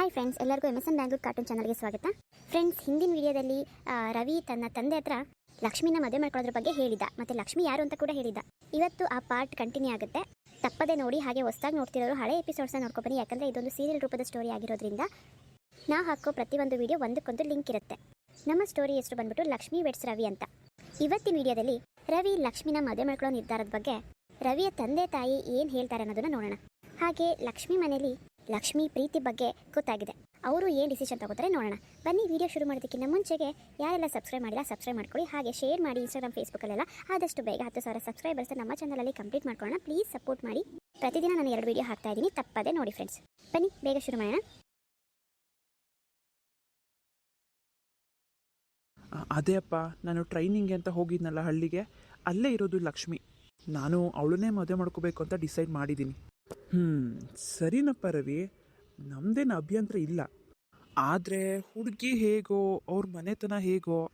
Hi friends ಎಲ್ಲರಿಗೂ M S N Bangalore cartoon ಚಾನಲ್ಗೆ ಸ್ವಾಗತ. ಫ್ರೆಂಡ್ಸ್ ಹಿಂದಿನ ವಿಡಿಯೋದಲ್ಲಿ ರವಿ ತನ್ನ ತಂದೆ ಹತ್ರ ಲಕ್ಷ್ಮಿನ ಮದುವೆ ಮಾಡ್ಕೊಳ್ಳೋದ್ರ ಬಗ್ಗೆ ಹೇಳಿದ. ಮತ್ತೆ ಲಕ್ಷ್ಮಿ ಯಾರು ಅಂತ ಕೂಡ ಹೇಳಿದ. ಇವತ್ತು ಆ ಪಾರ್ಟ್ ಕಂಟಿನ್ಯೂ ಆಗುತ್ತೆ. ತಪ್ಪದೆ ನೋಡಿ ಹಾಗೆ ಹೊಸದಾಗಿ ನೋಡ್ತಿರೋರು ಹಳೆ ಎಪಿಸೋಡ್ಸ್ನ ನೋಡ್ಕೊಬನ್ನಿ ಯಾಕಂದರೆ ಇದೊಂದು ಸೀರಿಯಲ್ ರೂಪದ ಸ್ಟೋರಿ ಆಗಿರೋದ್ರಿಂದ ನಾವು ಹಾಕೋ ಪ್ರತಿಯೊಂದು ವಿಡಿಯೋ ಒಂದಕ್ಕೊಂದು ಲಿಂಕ್ ಇರುತ್ತೆ. ನಮ್ಮ ಸ್ಟೋರಿ ಹೆಸರು ಬಂದ್ಬಿಟ್ಟು ಲಕ್ಷ್ಮಿ ವೆಡ್ಸ್ ರವಿ ಅಂತ. ಇವತ್ತಿನ ವಿಡಿಯೋದಲ್ಲಿ ರವಿ ಲಕ್ಷ್ಮಿನ ಮದುವೆ ಮಾಡ್ಕೊಳ್ಳೋ ನಿರ್ಧಾರದ ಬಗ್ಗೆ ರವಿಯ ತಂದೆ ತಾಯಿ ಏನು ಹೇಳ್ತಾರೆ ಅನ್ನೋದನ್ನ ನೋಡೋಣ. ಹಾಗೆ ಲಕ್ಷ್ಮಿ ಮನೇಲಿ ಲಕ್ಷ್ಮಿ ಪ್ರೀತಿ ಬಗ್ಗೆ ಗೊತ್ತಾಗಿದೆ. ಅವರು ಏನು ಡಿಸಿಷನ್ ತಗೋತಾರೆ ನೋಡೋಣ. ಬನ್ನಿ ವಿಡಿಯೋ ಶುರು ಮಾಡೋದಕ್ಕಿಂತ ಮುಂಚೆಗೆ ಯಾರೆಲ್ಲ ಸಬ್ಸ್ಕ್ರೈಬ್ ಮಾಡಿಲ್ಲ ಸಬ್ಸ್ಕ್ರೈಬ್ ಮಾಡ್ಕೊಳ್ಳಿ. ಹಾಗೆ ಶೇರ್ ಮಾಡಿ ಇನ್ಸ್ಟಾಗ್ರಾಮ್ ಫೇಸ್ಬುಕ್ಕಲ್ಲೆಲ್ಲ ಆದಷ್ಟು ಬೇಗ ಹತ್ತು ಸಾವಿರ ಸಬ್ಸ್ಕ್ರೈಬರ್ಸ್ ನಮ್ಮ ಚಾನಲಲ್ಲಿ ಕಂಪ್ಲೀಟ್ ಮಾಡ್ಕೊಳ್ಳೋಣ. ಪ್ಲೀಸ್ ಸಪೋರ್ಟ್ ಮಾಡಿ. ಪ್ರತಿದಿನ ನಾನು ಎರಡು ವಿಡಿಯೋ ಹಾಕ್ತಾ ಇದ್ದೀನಿ. ತಪ್ಪದೆ ನೋಡಿ ಫ್ರೆಂಡ್ಸ್ ಬನ್ನಿ, ಬೇಗ ಶುರು ಮಾಡೋಣ. ಅದೇ ಅಪ್ಪ. ನಾನು ಟ್ರೈನಿಂಗ್ ಅಂತ ಹೋಗಿದ್ನಲ್ಲ ಹಳ್ಳಿಗೆ. ಅಲ್ಲೇ ಇರೋದು ಲಕ್ಷ್ಮಿ. ನಾನು ಅವಳನ್ನೇ ಮದುವೆ ಮಾಡ್ಕೋಬೇಕು ಅಂತ ಡಿಸೈಡ್ ಮಾಡಿದ್ದೀನಿ. ಹ್ಞೂ ಸರಿನಪ್ಪ ರವಿ ನಮ್ಮದೇನು ಅಭ್ಯಂತರ ಇಲ್ಲ. ಆದರೆ ಹುಡುಗಿ ಹೇಗೋ, ಅವ್ರ ಮನೆತನ ಹೇಗೋ,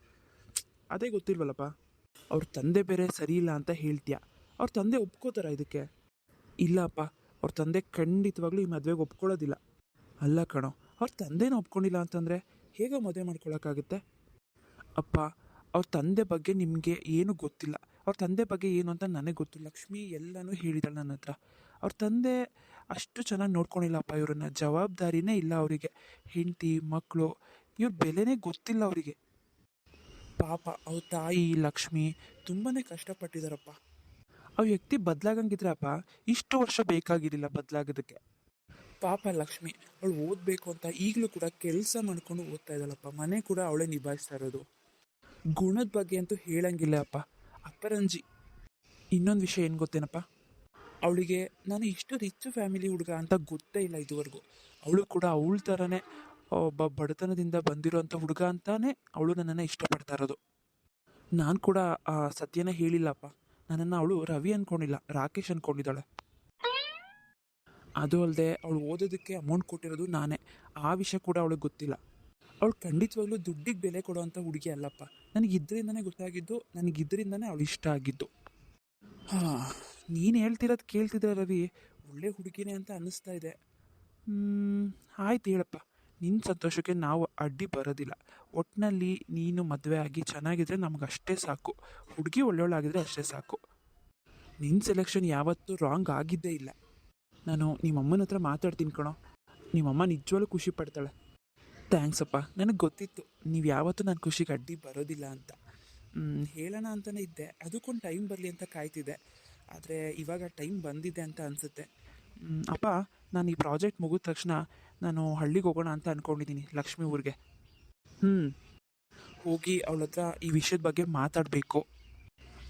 ಅದೇ ಗೊತ್ತಿಲ್ವಲ್ಲಪ್ಪ. ಅವ್ರ ತಂದೆ ಬೇರೆ ಸರಿ ಇಲ್ಲ ಅಂತ ಹೇಳ್ತೀಯ. ಅವ್ರ ತಂದೆ ಒಪ್ಕೋತಾರ ಇದಕ್ಕೆ. ಇಲ್ಲಪ್ಪ, ಅವ್ರ ತಂದೆ ಖಂಡಿತವಾಗ್ಲೂ ಈ ಮದುವೆಗೆ ಒಪ್ಕೊಳ್ಳೋದಿಲ್ಲ. ಅಲ್ಲ ಕಣೋ, ಅವ್ರ ತಂದೆನ ಒಪ್ಕೊಂಡಿಲ್ಲ ಅಂತಂದರೆ ಹೇಗೋ ಮದುವೆ ಮಾಡ್ಕೊಳಕ್ಕಾಗುತ್ತೆ? ಅಪ್ಪ, ಅವ್ರ ತಂದೆ ಬಗ್ಗೆ ನಿಮಗೆ ಏನು ಗೊತ್ತಿಲ್ಲ. ಅವ್ರ ತಂದೆ ಬಗ್ಗೆ ಏನು ಅಂತ ನನಗೆ ಗೊತ್ತು. ಲಕ್ಷ್ಮಿ ಎಲ್ಲನೂ ಹೇಳಿದಾಳೆ ನನ್ನ ಹತ್ರ ಅವ್ರ ತಂದೆ ಅಷ್ಟು ಚೆನ್ನಾಗಿ ನೋಡ್ಕೊಂಡಿಲ್ಲಪ್ಪ ಇವ್ರನ್ನ, ಜವಾಬ್ದಾರಿನೇ ಇಲ್ಲ ಅವರಿಗೆ. ಹೆಂಡತಿ ಮಕ್ಕಳು ಇವ್ರ ಬೆಲೆನೇ ಗೊತ್ತಿಲ್ಲ ಅವರಿಗೆ. ಪಾಪ ಅವ್ರ ತಾಯಿ ಲಕ್ಷ್ಮಿ ತುಂಬಾ ಕಷ್ಟಪಟ್ಟಿದಾರಪ್ಪ. ಆ ವ್ಯಕ್ತಿ ಬದಲಾಗಂಗಿದ್ರಪ್ಪ, ಇಷ್ಟು ವರ್ಷ ಬೇಕಾಗಿರಲಿಲ್ಲ ಬದಲಾಗೋದಕ್ಕೆ. ಪಾಪ ಲಕ್ಷ್ಮಿ, ಅವಳು ಓದಬೇಕು ಅಂತ ಈಗಲೂ ಕೂಡ ಕೆಲಸ ಮಾಡ್ಕೊಂಡು ಓದ್ತಾ ಇದ್ದಾಳಪ್ಪ. ಮನೆ ಕೂಡ ಅವಳೇ ನಿಭಾಯಿಸ್ತಾ ಇರೋದು. ಗುಣದ ಬಗ್ಗೆ ಅಂತೂ ಹೇಳಂಗಿಲ್ಲ ಅಪ್ಪ ಅಪ್ಪರಂಜಿ ಇನ್ನೊಂದು ವಿಷಯ ಏನು ಗೊತ್ತೇನಪ್ಪ? ಅವಳಿಗೆ, ನಾನು ಇಷ್ಟು ರಿಚ್ ಫ್ಯಾಮಿಲಿ ಹುಡುಗ ಅಂತ ಗೊತ್ತೇ ಇಲ್ಲ ಇದುವರೆಗೂ. ಅವಳು ಕೂಡ ಅವಳ ಥರನೇ ಒಬ್ಬ ಬಡತನದಿಂದ ಬಂದಿರೋಂಥ ಹುಡುಗ ಅಂತಾನೆ ಅವಳು ನನ್ನನ್ನು ಇಷ್ಟಪಡ್ತಾ ಇರೋದು. ನಾನು ಕೂಡ ಸತ್ಯನ ಹೇಳಿಲ್ಲಪ್ಪ. ನನ್ನನ್ನು ಅವಳು ರವಿ ಅಂದ್ಕೊಂಡಿಲ್ಲ ರಾಕೇಶ್ ಅಂದ್ಕೊಂಡಿದ್ದಾಳೆ ಅದು ಅಲ್ಲದೆ ಅವಳು ಓದೋದಕ್ಕೆ ಅಮೌಂಟ್ ಕೊಟ್ಟಿರೋದು ನಾನೇ. ಆ ವಿಷಯ ಕೂಡ ಅವಳಿಗೆ ಗೊತ್ತಿಲ್ಲ. ಅವಳು ಖಂಡಿತವಾಗ್ಲೂ ದುಡ್ಡಿಗೆ ಬೆಲೆ ಕೊಡುವಂಥ ಹುಡುಗಿ ಅಲ್ಲಪ್ಪ. ನನಗೆ ಗೊತ್ತಾಗಿದ್ದು ನನಗೆ ಅವಳು ಇಷ್ಟ ಆಗಿದ್ದು. ಹಾಂ ನೀನು ಹೇಳ್ತಿರೋದು ಕೇಳ್ತಿದ್ರೆ ರವಿ. ಒಳ್ಳೆ ಹುಡುಗಿನೇ ಅಂತ ಅನ್ನಿಸ್ತಾ ಇದೆ. ಆಯ್ತು ಹೇಳಪ್ಪ. ನಿನ್ನ ಸಂತೋಷಕ್ಕೆ ನಾವು ಅಡ್ಡಿ ಬರೋದಿಲ್ಲ. ಒಟ್ಟಿನಲ್ಲಿ ನೀನು ಮದುವೆ ಆಗಿ ಚೆನ್ನಾಗಿದ್ರೆ ನಮ್ಗೆ ಅಷ್ಟೇ ಸಾಕು. ಹುಡುಗಿ ಒಳ್ಳೊಳ್ಳಾಗಿದ್ದರೆ ಅಷ್ಟೇ ಸಾಕು. ನಿನ್ನ ಸೆಲೆಕ್ಷನ್ ಯಾವತ್ತೂ ರಾಂಗ್ ಆಗಿದ್ದೇ ಇಲ್ಲ. ನಾನು ನಿಮ್ಮಮ್ಮನ ಹತ್ರ ಮಾತಾಡ್ತೀನಿ ಕಣೋ. ನಿಮ್ಮಮ್ಮ ನಿಜವಾಗ್ಲೂ ಖುಷಿ ಪಡ್ತಾಳೆ. ಥ್ಯಾಂಕ್ಸ್ ಅಪ್ಪ. ನನಗೆ ಗೊತ್ತಿತ್ತು. ನೀವು ಯಾವತ್ತೂ ನನ್ನ ಖುಷಿಗೆ ಅಡ್ಡಿ ಬರೋದಿಲ್ಲ ಅಂತ. ಹೇಳೋಣ ಅಂತಲೇ ಇದ್ದೆ. ಅದಕ್ಕೊಂದು ಟೈಮ್ ಬರಲಿ ಅಂತ ಕಾಯ್ತಿದ್ದೆ. ಆದರೆ ಇವಾಗ ಟೈಮ್ ಬಂದಿದೆ ಅಂತ ಅನಿಸುತ್ತೆ. ಅಪ್ಪ, ನಾನು ಈ ಪ್ರಾಜೆಕ್ಟ್ ಮುಗಿದ ತಕ್ಷಣ ನಾನು ಹಳ್ಳಿಗೆ ಹೋಗೋಣ ಅಂತ ಅಂದ್ಕೊಂಡಿದ್ದೀನಿ ಲಕ್ಷ್ಮಿ ಊರಿಗೆ. ಹ್ಞೂ ಹೋಗಿ ಅವಳ ಹತ್ರ ಈ ವಿಷಯದ ಬಗ್ಗೆ ಮಾತಾಡಬೇಕು.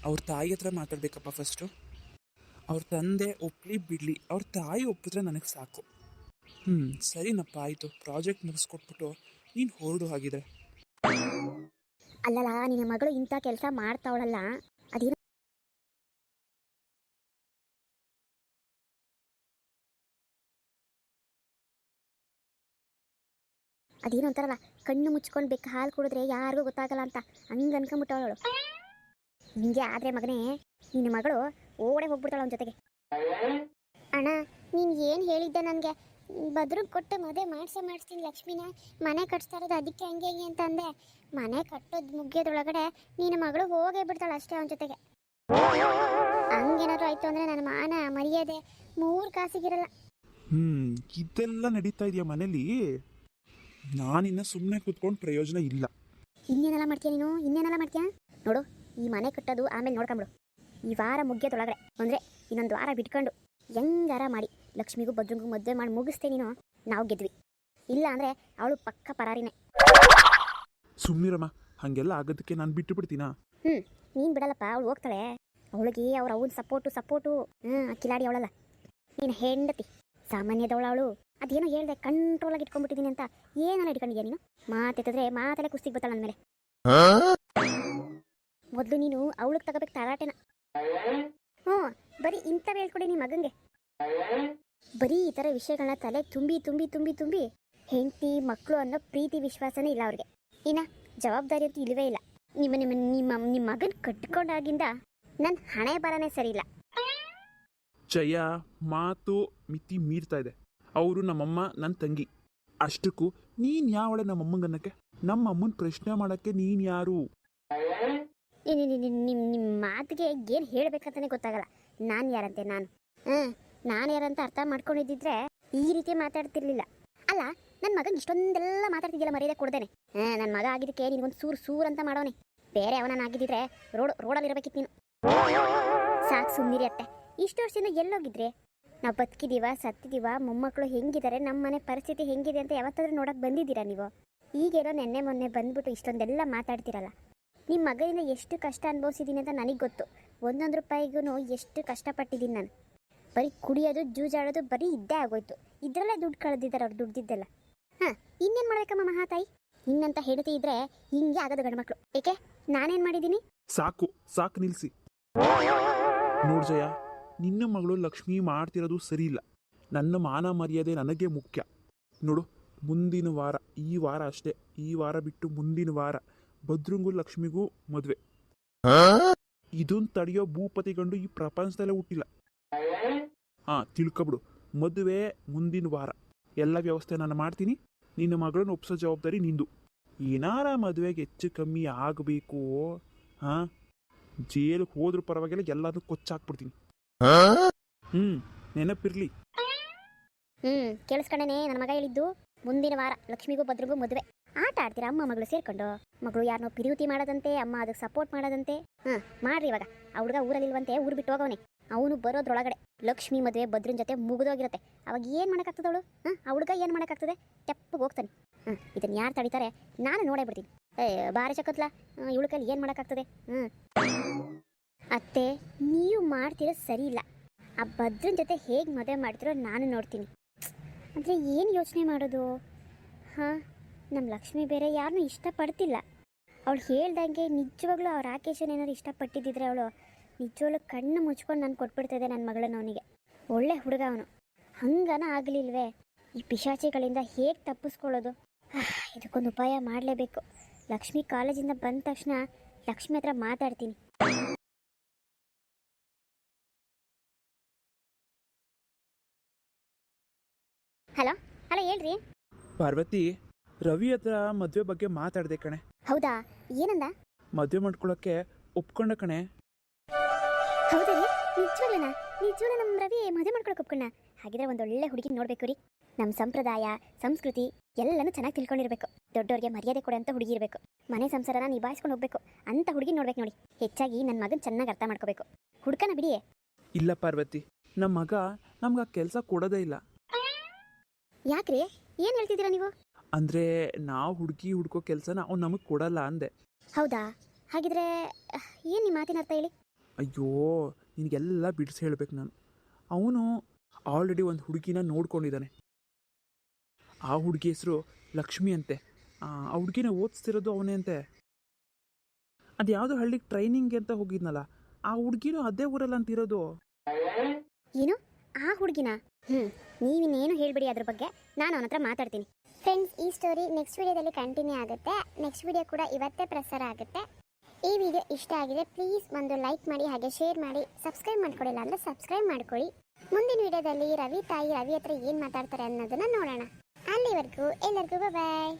ಅವ್ರ ತಾಯಿ ಹತ್ರ ಮಾತಾಡಬೇಕಪ್ಪ ಫಸ್ಟು ಅವ್ರ ತಂದೆ ಒಪ್ಪಲಿ ಬಿಡಲಿ, ಅವ್ರ ತಾಯಿ ಒಪ್ಪಿದ್ರೆ ನನಗೆ ಸಾಕು. ಹ್ಞೂ ಸರಿನಪ್ಪ, ಆಯಿತು. ಪ್ರಾಜೆಕ್ಟ್ ಮುಗಿಸ್ಕೊಟ್ಬಿಟ್ಟು ನೀನು ಹೊರಡು ಹಾಗಿದ್ರೆ. ಅಲ್ಲಲ್ಲ, ನಿನ್ನ ಮಗಳು ಇಂಥ ಕೆಲಸ ಮಾಡ್ತಾವಳಲ್ಲ. ಅದೇನು ಅಂತಾರಲ್ಲ ಕಣ್ಣು ಮುಚ್ಕೊಂಡು ಬೆಕ್ಕ ಹಾಲು ಕುಡಿದ್ರೆ ಯಾರಿಗೂ ಗೊತ್ತಾಗಲ್ಲ ಅಂತ ಹಂಗೆ ಅನ್ಕೊಂಬಿಟ್ಟವಳು ಹಿಂಗೆ ಆದ್ರೆ ಮಗನೇ, ನಿನ್ನ ಮಗಳು ಓಡೆ ಹೋಗ್ಬಿಡ್ತಾಳ ಅವನ ಜೊತೆಗೆ. ಅಣ್ಣ, ನೀನು ಏನು ಹೇಳಿದ್ದೆ ನನಗೆ? ಬದ್ರು ಕೊಟ್ಟು ಮದುವೆ ಮಾಡಿಸೇ ಮಾಡಿಸ್ತೀನಿ ಲಕ್ಷ್ಮಿನ. ಮನೆ ಕಟ್ಸ್ತಾ ಇರೋದು ಅದಕ್ಕೆ ಹಂಗೆ ಹಿಂಗೆ ಅಂತ ಅಂದೆ. ಮನೆ ಕಟ್ಟೋದು ಮುಗಿಯೋದ್ರೊಳಗಡೆ ನಿನ್ನ ಮಗಳು ಹೋಗೇ ಬಿಡ್ತಾಳೆ ಅಷ್ಟೇ ಅವನ ಜೊತೆಗೆ. ಹಂಗೇನಾದ್ರು ಆಯ್ತು ಅಂದ್ರೆ ನನ್ನ ಮಾನ ಮರ್ಯಾದೆ ಮೂರು ಕಾಸಿಗಿರಲ್ಲ. ಹ್ಮ್, ಇದೆಲ್ಲ ನಡೀತಾ ಇದೆಯಾ ಮನೇಲಿ? ನಾನಿನ್ನ ಸುಮ್ಮನೆ ಕೂತ್ಕೊಂಡು ಪ್ರಯೋಜನ ಇಲ್ಲ. ಇನ್ನೇನೆಲ್ಲ ಮಾಡ್ತೀಯ ನೀನು? ಇನ್ನೇನೆಲ್ಲ ಮಾಡ್ತೀಯ? ನೋಡು ಈ ಮನೆ ಕಟ್ಟೋದು ಆಮೇಲೆ ನೋಡ್ಕೊಂಬಿಡು. ಈ ವಾರ ಮುಗಿಯೋದೊಳಗಡೆ ಅಂದರೆ ಇನ್ನೊಂದು ವಾರ ಬಿಟ್ಕೊಂಡು ಹೆಂಗಾರ ಮಾಡಿ. ಲಕ್ಷ್ಮಿಗೂ ಭದ್ರಂಗೂ ಮದುವೆ ಮಾಡಿ ಮುಗಿಸ್ತೇ ನೀನು ನಾವು ಗೆದ್ವಿ. ಇಲ್ಲ ಅಂದರೆ ಅವಳು ಪಕ್ಕ ಪರಾರಿನೇ. ಸುಮ್ಮಿರಮ್ಮ ಹಾಗೆಲ್ಲ ಆಗೋದಕ್ಕೆ ನಾನು ಬಿಟ್ಟು ಬಿಡ್ತೀನಾ ಹ್ಞೂ ನೀನು ಬಿಡಲ್ಲಪ್ಪ ಅವಳು ಹೋಗ್ತಾಳೆ. ಅವಳಿಗೆ ಅವ್ರ ಅವನ ಸಪೋರ್ಟು ಸಪೋರ್ಟು. ಹ್ಞೂ ಕಿಲಾಡಿ ಅವಳಲ್ಲ. ನೀನು ಹೆಂಡತಿ ಸಾಮಾನ್ಯದವಳು ಅವಳು. ಅದೇನೋ ಹೇಳ್ದೆ ಕಂಟ್ರೋಲಾಗಿ ಇಟ್ಕೊಂಡ್ಬಿಟ್ಟಿದ್ದೀನಿ ಅಂತ ಏನೆಲ್ಲ ಇಟ್ಕೊಂಡಿದ್ಯಾ ನೀನು? ಮಾತೆತ್ತಿದ್ರೆ ಮಾತೆಲ್ಲ ಕುಸ್ತಿಗೆ ನನ್ನ ಮೇಲೆ. ಮೊದಲು ನೀನು ಅವಳಿಗೆ ತಗೋಬೇಕು ತರಾಟೆನ. ಹ್ಞೂ, ಬರೀ ಇಂಥವು ಹೇಳ್ಕೊಡಿ ನಿಮ್ಮ ಮಗಂಗೆ. ಬರೀ ಈ ಥರ ವಿಷಯಗಳನ್ನ ತಲೆ ತುಂಬಿ ತುಂಬಿ ತುಂಬಿ ತುಂಬಿ ಹೆಂಡತಿ ಮಕ್ಕಳು ಅನ್ನೋ ಪ್ರೀತಿ, ವಿಶ್ವಾಸನೇ ಇಲ್ಲ ಅವ್ರಿಗೆ. ಇನ್ನ ಜವಾಬ್ದಾರಿ ಅಂತೂ ಇಲ್ಲವೇ ಇಲ್ಲ. ನಿಮ್ಮ ನಿಮ್ಮ ನಿಮ್ಮ ನಿಮ್ಮ ಮಗನ್ ಕಟ್ಕೊಂಡಾಗಿಂದ ನನ್ನ ಹಣೆ ಬರನೇ ಸರಿ ಇಲ್ಲ. ಜಯ, ಮಾತು ಮಿತಿ ಮೀರ್ತಾ ಇದೆ. ಅವರು ನಮ್ಮಮ್ಮ ನನ್ನ ತಂಗಿ. ಅಷ್ಟಕ್ಕೂ ನೀನ್ ಯಾವಳೆ ನಮ್ಮಮ್ಮಂಗನ್ನಕ್ಕೆ ನಮ್ಮ ಅಮ್ಮನ್ ಪ್ರಶ್ನೆ ಮಾಡೋಕ್ಕೆ ನೀನ್ ಯಾರು? ನಿಮ್ಮ ನಿಮ್ಮ ಮಾತಿಗೆ ಏನು ಹೇಳ್ಬೇಕಂತಾನೆ ಗೊತ್ತಾಗಲ್ಲ. ನಾನು ಯಾರಂತೆ ನಾನು? ಹ್ಞೂ ನಾನು ಯಾರಂತ ಅರ್ಥ ಮಾಡ್ಕೊಂಡಿದ್ರೆ ಈ ರೀತಿ ಮಾತಾಡ್ತಿರ್ಲಿಲ್ಲ. ಅಲ್ಲ ನನ್ನ ಮಗನ ಇಷ್ಟೊಂದೆಲ್ಲ ಮಾತಾಡ್ತಿದ್ದಿಲ್ಲ ಮರ್ಯಾದೆ ಕೊಡ್ದೇನೆ. ಹಾಂ ನನ್ನ ಮಗ ಆಗಿದ್ದಕ್ಕೆ ನಿನಗೊಂದು ಸೂರ್ ಸೂರ್ ಅಂತ ಮಾಡೋನೆ. ಬೇರೆ ಅವನ ಆಗಿದ್ದಿದ್ರೆ ರೋಡ್ ರೋಡಲ್ಲಿ ಇರಬೇಕಿತ್ತು ನೀನು. ಸಾಕು ಸುಮ್ಮನಿರಿ ಅತ್ತೆ. ಇಷ್ಟು ವರ್ಷದಿಂದ ಎಲ್ಲೋಗಿದ್ರಿ ನಾವು ಬದುಕಿದೀವ, ಸತ್ತಿದೀವ ಮೊಮ್ಮಕ್ಕಳು ಹೆಂಗಿದ್ದಾರೆ ನಮ್ಮ ಮನೆ ಪರಿಸ್ಥಿತಿ ಹೆಂಗಿದೆ ಅಂತ ಯಾವತ್ತಾದ್ರೂ ನೋಡೋಕೆ ಬಂದಿದ್ದೀರಾ ನೀವು? ಈಗೇನೋ ನೆನ್ನೆ ಮೊನ್ನೆ ಬಂದ್ಬಿಟ್ಟು ಇಷ್ಟೊಂದೆಲ್ಲ ಮಾತಾಡ್ತಿರಲ್ಲ. ನಿಮ್ಮ ಮಗನಿಂದ ಎಷ್ಟು ಕಷ್ಟ ಅನುಭವಿಸಿದ್ದೀನಿ ಅಂತ ನನಗೆ ಗೊತ್ತು. ಒಂದೊಂದು ರೂಪಾಯಿಗೂ ಎಷ್ಟು ಕಷ್ಟಪಟ್ಟಿದ್ದೀನಿ ನಾನು. ಬರೀ ಕುಡಿಯೋದು, ಜೂಜಾಡೋದು ಬರೀ ಇದ್ದೇ ಆಗೋಯ್ತು. ಇದರಲ್ಲೇ ದುಡ್ಡು ಕಳೆದಿದ್ದಾರೆ ಅವ್ರು ದುಡ್ದಿದ್ದೆಲ್ಲ. ಹಾಂ, ಇನ್ನೇನು ಮಾಡ್ಬೇಕಮ್ಮ ಮಹಾತಾಯಿ? ನಿನ್ನಂತ ಹೆಂಡತಿ ಇದ್ರೆ ಹಿಂಗೆ ಆಗೋದು ಗಂಡ್ಮಕ್ಳು. ಏಕೆ, ನಾನೇನು ಮಾಡಿದ್ದೀನಿ ಸಾಕು ಸಾಕು ನಿಲ್ಸಿ. ನೋಡ್ ಜಯ ನಿನ್ನ ಮಗಳು ಲಕ್ಷ್ಮಿ ಮಾಡ್ತಿರೋದು ಸರಿ ಇಲ್ಲ. ನನ್ನ ಮಾನ ಮರ್ಯಾದೆ ನನಗೆ ಮುಖ್ಯ. ನೋಡು, ಮುಂದಿನ ವಾರ, ಈ ವಾರ ಅಷ್ಟೇ. ಈ ವಾರ ಬಿಟ್ಟು ಮುಂದಿನ ವಾರ. ಭದ್ರಂಗು ಲಕ್ಷ್ಮಿಗೂ ಮದುವೆ. ಇದನ್ ತಡೆಯೋ ಭೂಪತಿ ಗಂಡು ಈ ಪ್ರಪಂಚದಲ್ಲೇ ಹುಟ್ಟಿಲ್ಲ. ಹಾ, ತಿಳ್ಕೊಬಿಡು. ಮದುವೆ ಮುಂದಿನ ವಾರ. ಎಲ್ಲ ವ್ಯವಸ್ಥೆ ನಾನು ಮಾಡ್ತೀನಿ. ನಿನ್ನ ಮಗಳನ್ನ ಒಪ್ಸೋ ಜವಾಬ್ದಾರಿ ನಿಂದು. ಏನಾರ ಮದುವೆಗೆ ಹೆಚ್ಚು ಕಮ್ಮಿ ಆಗಬೇಕು, ಹಾ? ಜೈಲಿಗೆ ಹೋದ್ರೂ ಪರವಾಗಿಲ್ಲ, ಎಲ್ಲಾದ್ರೂ ಕೊಚ್ಚಾಕ್ಬಿಡ್ತೀನಿ. ಹ್ಮ್ ನೆನಪಿರ್ಲಿ. ಹ್ಮ್ ಕೇಳಿಸ್ಕೊಂಡೇನೆ ನನ್ನ ಮಗ ಹೇಳಿದ್ದು. ಮುಂದಿನ ವಾರ ಲಕ್ಷ್ಮಿಗೂ ಭದ್ರಗೂ ಮದುವೆ. ಆಟ ಆಡ್ತೀರಾ ಅಮ್ಮ ಮಗಳು ಸೇರ್ಕೊಂಡು? ಮಗಳು ಯಾರನ್ನೋ ಪಿರಿಯುತಿ ಮಾಡೋದಂತೆ ಅಮ್ಮ ಅದಕ್ಕೆ ಸಪೋರ್ಟ್ ಮಾಡೋದಂತೆ. ಹ್ಮ್ ಮಾಡ್ರಿ ಇವಾಗ. ಆ ಹುಡುಗ ಊರಲ್ಲಿಲ್ವಂತೆ ಊರು ಬಿಟ್ಟು ಹೋಗವನೆ. ಅವನು ಬರೋದ್ರೊಳಗಡೆ ಲಕ್ಷ್ಮಿ ಮದುವೆ ಭದ್ರನ ಜೊತೆ ಮುಗಿದೋಗಿರುತ್ತೆ. ಅವಾಗ ಏನು ಮಾಡೋಕ್ಕಾಗ್ತದೆ ಅವಳು? ಹಾಂ ಆ ಹುಡುಗ ಏನು ಮಾಡೋಕ್ಕಾಗ್ತದೆ? ತೆಪ್ಪಗೆ ಹೋಗ್ತಾನೆ. ಹಾಂ ಇದನ್ನು ಯಾರು ತಡೀತಾರೆ? ನಾನು ನೋಡೇ ಬಿಡ್ತೀನಿ. ಏ ಬಾರಿ ಚಕತ್ಲ ಇವಳ ಕೈಲಿ ಏನು ಮಾಡೋಕ್ಕಾಗ್ತದೆ? ಹ್ಞೂ ಅತ್ತೆ, ನೀವು ಮಾಡ್ತಿರೋದು ಸರಿ ಇಲ್ಲ ಆ ಭದ್ರನ ಜೊತೆ ಹೇಗೆ ಮದುವೆ ಮಾಡ್ತಿರೋ ನಾನು ನೋಡ್ತೀನಿ. ಅಂದರೆ ಏನು ಯೋಚನೆ ಮಾಡೋದು? ಹಾಂ ನಮ್ಮ ಲಕ್ಷ್ಮಿ ಬೇರೆ ಯಾರನ್ನೂ ಇಷ್ಟಪಡ್ತಿಲ್ಲ. ಅವಳು ಹೇಳ್ದಂಗೆ ನಿಜವಾಗ್ಲೂ ಅವ್ರ ರಾಕೇಶನ್ ಏನಾದ್ರು ಇಷ್ಟಪಟ್ಟಿದ್ದಿದ್ರೆ ಅವಳು ನಿಜವಾಗ್ಲೂ ಕಣ್ಣು ಮುಚ್ಕೊಂಡು ನಾನು ಕೊಟ್ಬಿಡ್ತಿದ್ದೆ ನನ್ನ ಮಗಳನ್ನ ಅವನಿಗೆ. ಒಳ್ಳೆ ಹುಡುಗ ಅವನು. ಹಂಗನ ಆಗಲಿಲ್ವೇ? ಈ ಪಿಶಾಚಿಗಳಿಂದ ಹೇಗೆ ತಪ್ಪಿಸ್ಕೊಳ್ಳೋದು? ಇದಕ್ಕೊಂದು ಉಪಾಯ ಮಾಡಲೇಬೇಕು. ಲಕ್ಷ್ಮಿ ಕಾಲೇಜಿಂದ ಬಂದ ತಕ್ಷಣ ಲಕ್ಷ್ಮಿ ಹತ್ರ ಮಾತಾಡ್ತೀನಿ. ಹಲೋ? ಹಲೋ ಹೇಳ್ರಿ. ಪಾರ್ವತಿ ರವಿ ಹತ್ರ ಮದುವೆ ಬಗ್ಗೆ ಮಾತಾಡ್ದೆ ಕಣೆ. ಹೌದಾ? ಏನಂದ? ಮದುವೆ ಮಾಡ್ಕೊಳಕ್ಕೆ ಒಪ್ಕೊಂಡ ಕಣೆ. ಹೌದಾ ರೀ? ನಿಜವಾಗ್ಲನ? ನಿಜವಾಗ್ಲೂ ನಮ್ಮ ರವಿ ಮದುವೆ ಮಾಡ್ಕೊಳಕ್ಕೆ ಒಪ್ಕೊಂಡ. ಹಾಗಿದ್ರೆ ಒಂದು ಒಳ್ಳೆ ಹುಡುಗಿ ನೋಡ್ಬೇಕು ರೀ. ನಮ್ಮ ಸಂಪ್ರದಾಯ ಸಂಸ್ಕೃತಿ ಎಲ್ಲನೂ ಚೆನ್ನಾಗಿ ತಿಳ್ಕೊಂಡಿರ್ಬೇಕು. ದೊಡ್ಡವ್ರಿಗೆ ಮರ್ಯಾದೆ ಕೊಡೋಂಥ ಹುಡುಗಿ ಇರಬೇಕು. ಮನೆ ಸಂಸಾರನ ನಿಭಾಯಿಸ್ಕೊಂಡು ಹೋಗ್ಬೇಕು. ಅಂತ ಹುಡುಗಿ ನೋಡ್ಬೇಕು ನೋಡಿ. ಹೆಚ್ಚಾಗಿ ನನ್ನ ಮಗನ್ ಚೆನ್ನಾಗಿ ಅರ್ಥ ಮಾಡ್ಕೋಬೇಕು. ಹುಡ್ಕನ ಬಿಡಿ. ಇಲ್ಲ ಪಾರ್ವತಿ ನಮ್ಮ ಮಗ ನಮ್ಗೆ ಆ ಕೆಲಸ ಕೊಡೋದೇ ಇಲ್ಲ. ಯಾಕ್ರಿ? ಏನು ಹೇಳ್ತಿದ್ದೀರಾ ನೀವು? ಅಂದರೆ ನಾವು ಹುಡುಕಿ ಹುಡ್ಕೋ ಕೆಲಸನ ಅವ್ನು ನಮಗೆ ಕೊಡಲ್ಲ ಅಂದೆ. ಹೌದಾ? ಹಾಗಿದ್ರೆ ಏನು ನಿಮ್ಮ ಮಾತಿನ ಅರ್ಥ ಹೇಳಿ? ಅಯ್ಯೋ ನಿನಗೆಲ್ಲ ಬಿಡಿಸಿ ಹೇಳ್ಬೇಕು ನಾನು. ಅವನು ಆಲ್ರೆಡಿ ಒಂದು ಹುಡುಗಿನ ನೋಡ್ಕೊಂಡಿದ್ದಾನೆ ಆ ಹುಡುಗಿ ಹೆಸರು ಲಕ್ಷ್ಮಿ ಅಂತೆ. ಆ ಆ ಹುಡುಗಿನ ಓದಿಸ್ತಿರೋದು ಅವನೇ ಅಂತೆ. ಅದು ಯಾವುದೋ ಹಳ್ಳಿಗೆ ಟ್ರೈನಿಂಗ್ ಅಂತ ಹೋಗಿದ್ನಲ್ಲ ಆ ಹುಡುಗಿನೂ ಅದೇ ಊರಲ್ಲ ಅಂತಿರೋದು ಏನು? ಆ ಹುಡುಗಿನ? ಹ್ಞೂ ನೀವಿನ್ನೇನು ಹೇಳ್ಬಿಡಿ ಅದ್ರ ಬಗ್ಗೆ. ನಾನು ಅವನ ಹತ್ರ ಮಾತಾಡ್ತೀನಿ. ಫ್ರೆಂಡ್ಸ್ ಈ ಸ್ಟೋರಿ ನೆಕ್ಸ್ಟ್ ವಿಡಿಯೋದಲ್ಲಿ ಕಂಟಿನ್ಯೂ ಆಗುತ್ತೆ. ನೆಕ್ಸ್ಟ್ ವಿಡಿಯೋ ಕೂಡ ಇವತ್ತೇ ಪ್ರಸಾರ ಆಗುತ್ತೆ. ಈ ವಿಡಿಯೋ ಇಷ್ಟ ಆಗಿದೆ ಪ್ಲೀಸ್ ಒಂದು ಲೈಕ್ ಮಾಡಿ, ಹಾಗೆ ಶೇರ್ ಮಾಡಿ ಸಬ್ಸ್ಕ್ರೈಬ್ ಮಾಡ್ಕೊಳ್ಳಿಲ್ಲ ಅಂದರೆ ಸಬ್ಸ್ಕ್ರೈಬ್ ಮಾಡ್ಕೊಳ್ಳಿ ಮುಂದಿನ ವಿಡಿಯೋದಲ್ಲಿ ರವಿ ತಾಯಿ, ರವಿ ಹತ್ರ ಏನು ಮಾತಾಡ್ತಾರೆ ಅನ್ನೋದನ್ನ ನೋಡೋಣ. ಅಲ್ಲಿವರೆಗೂ ಎಲ್ಲರಿಗೂ ಬಾಯ್